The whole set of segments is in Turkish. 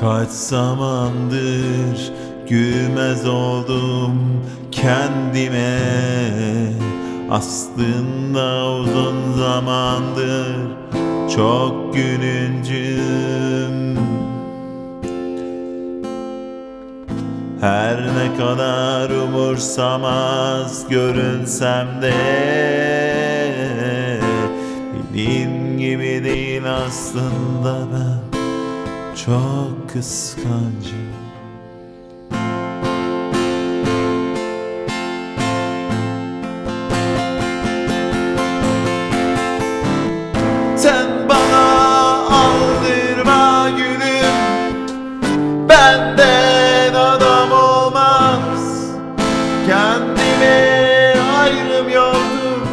Kaç zamandır gülmez oldum kendime. Aslında uzun zamandır çok gülüncüm. Her ne kadar umursamaz görünsem de Bildiğin gibi değil aslında ben çok kıskancım Sen bana aldırma gülüm. Benden adam olmaz. Kendime ayrım yoktur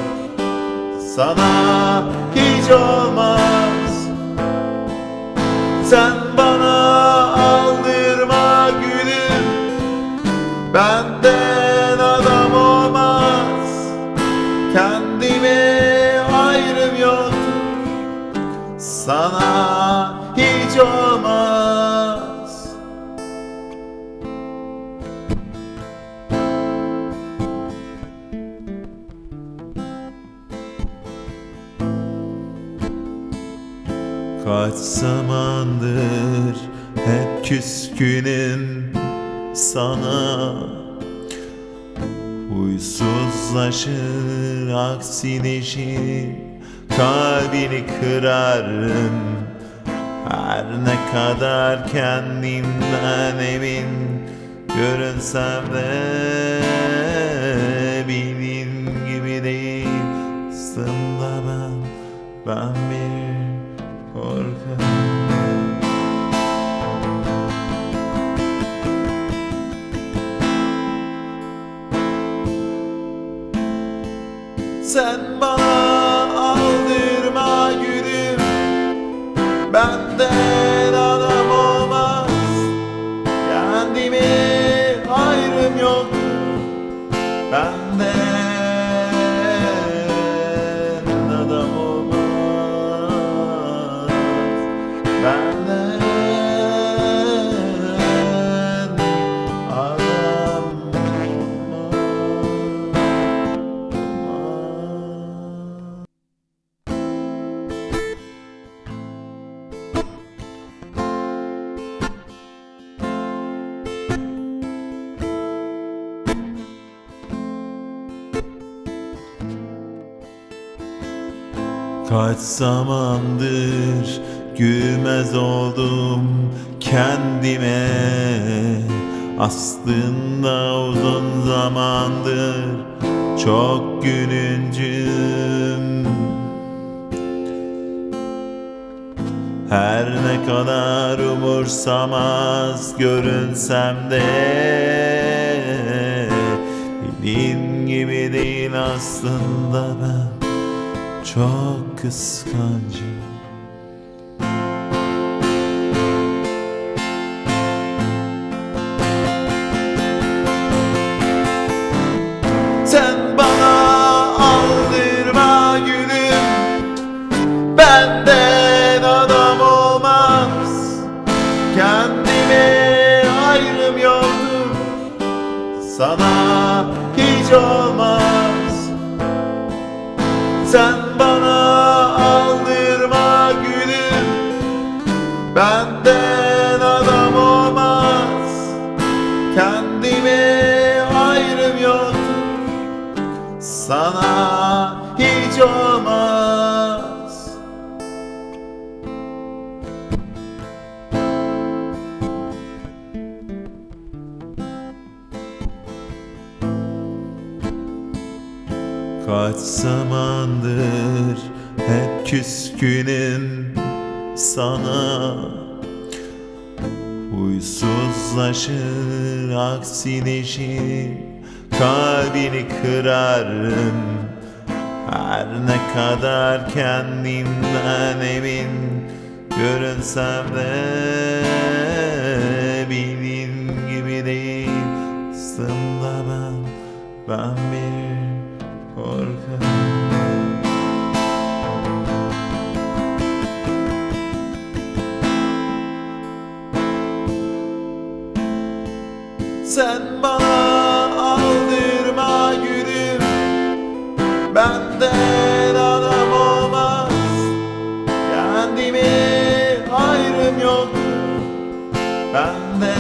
Sana hiç olmaz. Sen bana gülüm Benden adam olmaz. Kendime ayrım Sana hiç olmaz Kaç zamandır hep küskünüm sana. Huysuzlaşır aksileşir Kalbini kırarım. Her ne kadar kendimden emin Görünsem de Sen bana aldırma gülüm. Benden adam olmaz. Kendime ayrım yok. Benden Kaç zamandır gülmez oldum kendime. Aslında uzun zamandır çok gülüncüm. Her ne kadar umursamaz görünsem de Bildiğin gibi değil aslında ben çok kıskancım Sen bana aldırma gülüm. Benden adam olmaz. Kendime ayrım yoktur. Sana hiç olmaz. Sen bana aldırma gülüm Benden adam olmaz. Kendime ayrım yoktur Sana Kaç zamandır hep küskünüm sana. Huysuzlaşır aksileşir Kalbini kırarım. Her ne kadar kendimden emin Görünsem de Sen bana aldırma gülüm. Benden adam olmaz. Kendime ayrım yok. Benden